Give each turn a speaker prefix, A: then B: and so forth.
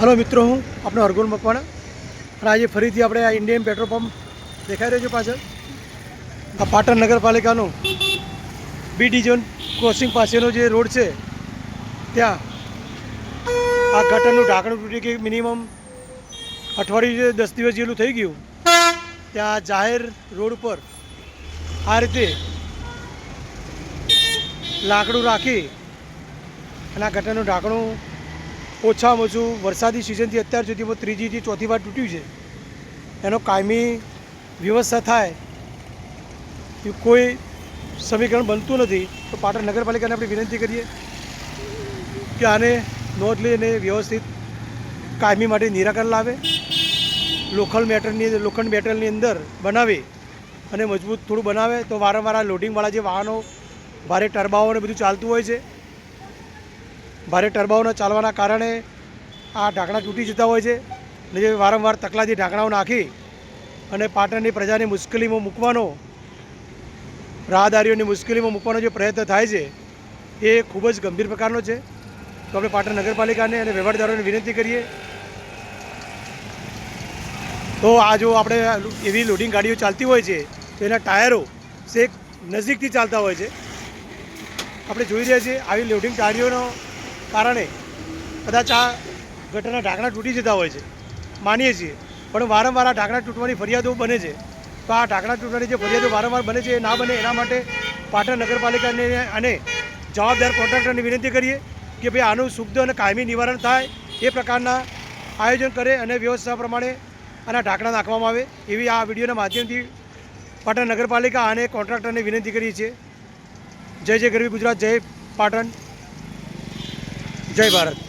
A: Hello મિત્રો, હું આપણે હરગોન મકવાણા. અને આજે ફરીથી આપણે આ ઇન્ડિયન પેટ્રોલ પંપ દેખાઈ રહ્યો છે પાછળ. આ પાટણ નગરપાલિકાનું બી ડિવિઝન ક્રોસિંગ પાસેનો જે રોડ છે, ત્યાં આ ગટરનું ઢાંકણું તૂટી ગયું. મિનિમમ અઠવાડિયું દસ દિવસ જેટલું થઈ ગયું. ત્યાં જાહેર રોડ ઉપર આ રીતે લાકડું રાખી અને આ ગટરનું ઢાંકણું ઓછામાં ઓછું વરસાદી સિઝનથી અત્યાર સુધીમાં ત્રીજીથી ચોથી વાર તૂટ્યું છે. એનો કાયમી વ્યવસ્થા થાય એ કોઈ સમીકરણ બનતું નથી, તો પાટણ નગરપાલિકાને આપણે વિનંતી કરીએ કે આને નોંધ લઈને વ્યવસ્થિત કાયમી માટે નિરાકરણ લાવે, લોકલ મેટરની, લોખંડ મેટલની અંદર બનાવે અને મજબૂત થોડું બનાવે, તો વારંવાર લોડિંગવાળા જે વાહનો, ભારે ટરબાઓ બધું ચાલતું હોય છે ભારે ટરબાઓના ચાલવાના કારણે આ ઢાંકણા તૂટી જતા હોય છે. ને જે વારંવાર તકલાથી ઢાંકણાઓ નાખી અને પાટણની પ્રજાની મુશ્કેલીમાં મૂકવાનો, રાહદારીઓની મુશ્કેલીમાં મૂકવાનો જે પ્રયત્ન થાય છે, એ ખૂબ જ ગંભીર પ્રકારનો છે. તો આપણે પાટણ નગરપાલિકાને અને વ્યવહારદારોને વિનંતી કરીએ. તો આ જો આપણે એવી લોડિંગ ગાડીઓ ચાલતી હોય છે, તો એના ટાયરો છેક નજીકથી ચાલતા હોય છે. આપણે જોઈ રહ્યા છીએ આવી લોડિંગ ગાડીઓનો કારણે કદાચ આ ગટરના ઢાંકણા તૂટી જતા હોય છે. માનીએ છીએ. પણ વારંવાર આ ઢાંકણા તૂટવાની ફરિયાદો બને છે. તો આ ઢાંકણા તૂટવાની જે ફરિયાદો વારંવાર બને છે એ ના બને એના માટે પાટણ નગરપાલિકાને અને જવાબદાર કોન્ટ્રાક્ટરને વિનંતી કરીએ કે ભાઈ આનું શુદ્ધ અને કાયમી નિવારણ થાય, એ પ્રકારના આયોજન કરે અને વ્યવસ્થા પ્રમાણે આના ઢાંકણા નાખવામાં આવે એવી આ વિડીયોના માધ્યમથી પાટણ નગરપાલિકા અને કોન્ટ્રાક્ટરને વિનંતી કરીએ છીએ. જય જય ગરવી ગુજરાત, જય પાટણ. જય ભારત.